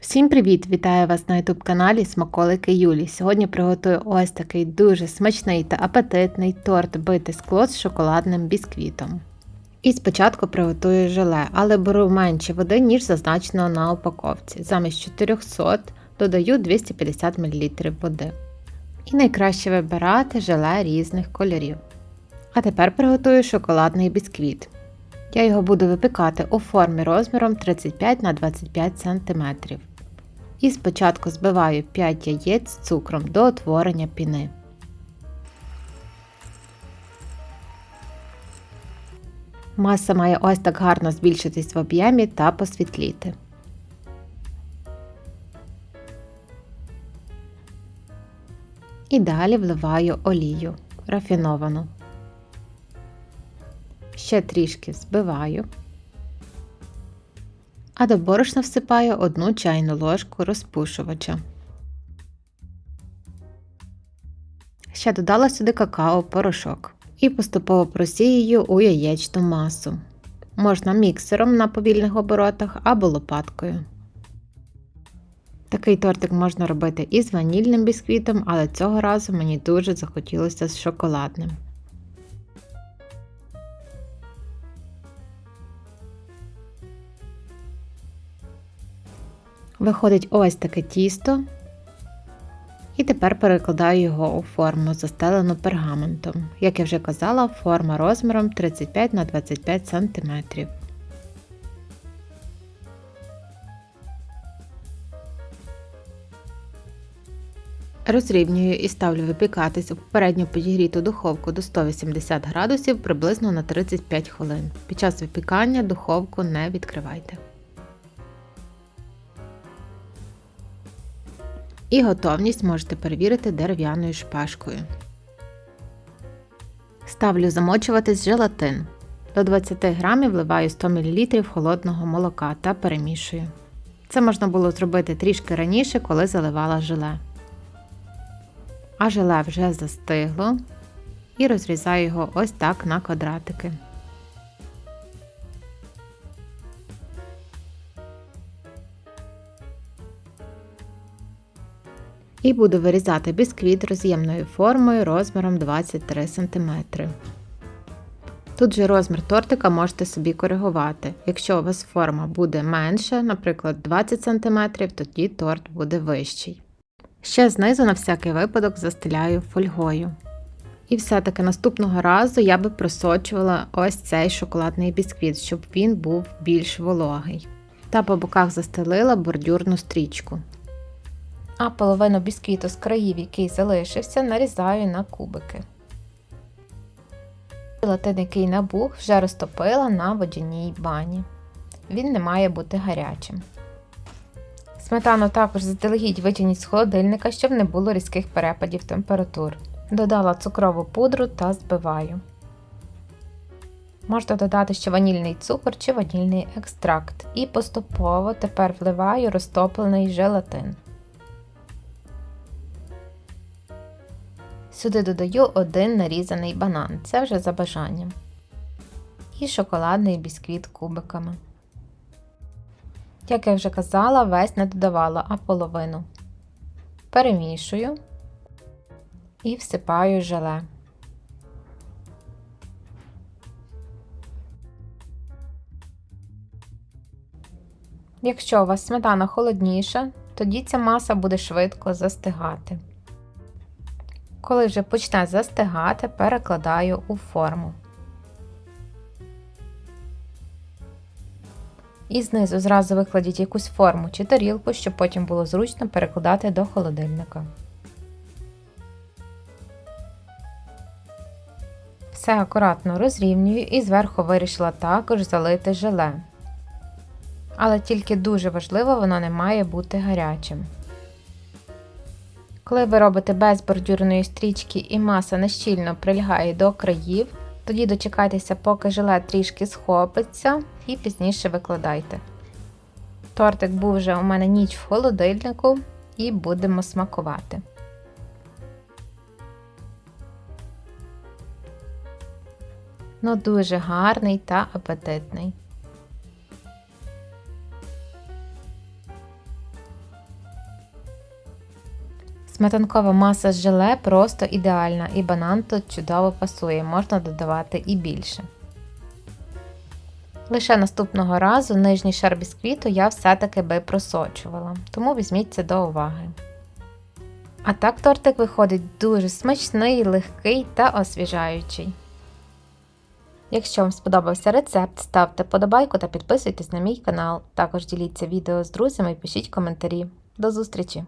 Всім привіт! Вітаю вас на youtube каналі Смаколики Юлі. Сьогодні приготую ось такий дуже смачний та апетитний торт бите скло з шоколадним бісквітом. І спочатку приготую желе, але беру менше води, ніж зазначено на упаковці. Замість 400 додаю 250 мл води. І найкраще вибирати желе різних кольорів. А тепер приготую шоколадний бісквіт. Я його буду випікати у формі розміром 35 на 25 см. І спочатку збиваю 5 яєць з цукром до утворення піни. Маса має ось так гарно збільшитись в об'ємі та посвітліти. І далі вливаю олію рафіновану. Ще трішки збиваю. А до борошна всипаю одну чайну ложку розпушувача. Ще додала сюди какао-порошок і поступово просіюю у яєчну масу. Можна міксером на повільних оборотах або лопаткою. Такий тортик можна робити і з ванільним бісквітом, але цього разу мені дуже захотілося з шоколадним. Виходить ось таке тісто. І тепер перекладаю його у форму, застелену пергаментом. Як я вже казала, форма розміром 35 на 25 см. Розрівнюю і ставлю випікатись у попередньо підігріту духовку до 180 градусів приблизно на 35 хвилин. Під час випікання духовку не відкривайте. І готовність можете перевірити дерев'яною шпажкою. Ставлю замочуватись желатин. До 20 грамів вливаю 100 мл холодного молока та перемішую. Це можна було зробити трішки раніше, коли заливала желе. А желе вже застигло і розрізаю його ось так на квадратики. І буду вирізати бісквіт роз'ємною формою розміром 23 см. Тут же розмір тортика можете собі коригувати. Якщо у вас форма буде менша, наприклад 20 см, тоді торт буде вищий. Ще знизу на всякий випадок застеляю фольгою. І все-таки наступного разу я би просочувала ось цей шоколадний бісквіт, щоб він був більш вологий. Та по боках застелила бордюрну стрічку а половину бісквіту з країв, який залишився, нарізаю на кубики. Желатин, який набух, вже розтопила на водяній бані. Він не має бути гарячим. Сметану також заздалегідь витягніть з холодильника, щоб не було різких перепадів температур. Додала цукрову пудру та збиваю. Можна додати ще ванільний цукор чи ванільний екстракт. І поступово тепер вливаю розтоплений желатин. Сюди додаю один нарізаний банан, це вже за бажанням. І шоколадний бісквіт кубиками. Як я вже казала, весь не додавала, а половину. Перемішую і всипаю желе. Якщо у вас сметана холодніша, тоді ця маса буде швидко застигати. Коли вже почне застигати, перекладаю у форму. І знизу зразу викладіть якусь форму чи тарілку, щоб потім було зручно перекладати до холодильника. Все акуратно розрівнюю і зверху вирішила також залити желе. Але тільки дуже важливо, воно не має бути гарячим. Коли ви робите без бордюрної стрічки і маса нещільно прилягає до країв, тоді дочекайтеся, поки жилет трішки схопиться, і пізніше викладайте. Тортик був вже у мене ніч в холодильнику і будемо смакувати. Ну, дуже гарний та апетитний. Сметанкова маса з желе просто ідеальна, і банан тут чудово пасує, можна додавати і більше. Лише наступного разу нижній шар бісквіту я все-таки би просочувала, тому візьміть це до уваги. А так тортик виходить дуже смачний, легкий та освіжаючий. Якщо вам сподобався рецепт, ставте подобайку та підписуйтесь на мій канал. Також діліться відео з друзями і пишіть коментарі. До зустрічі!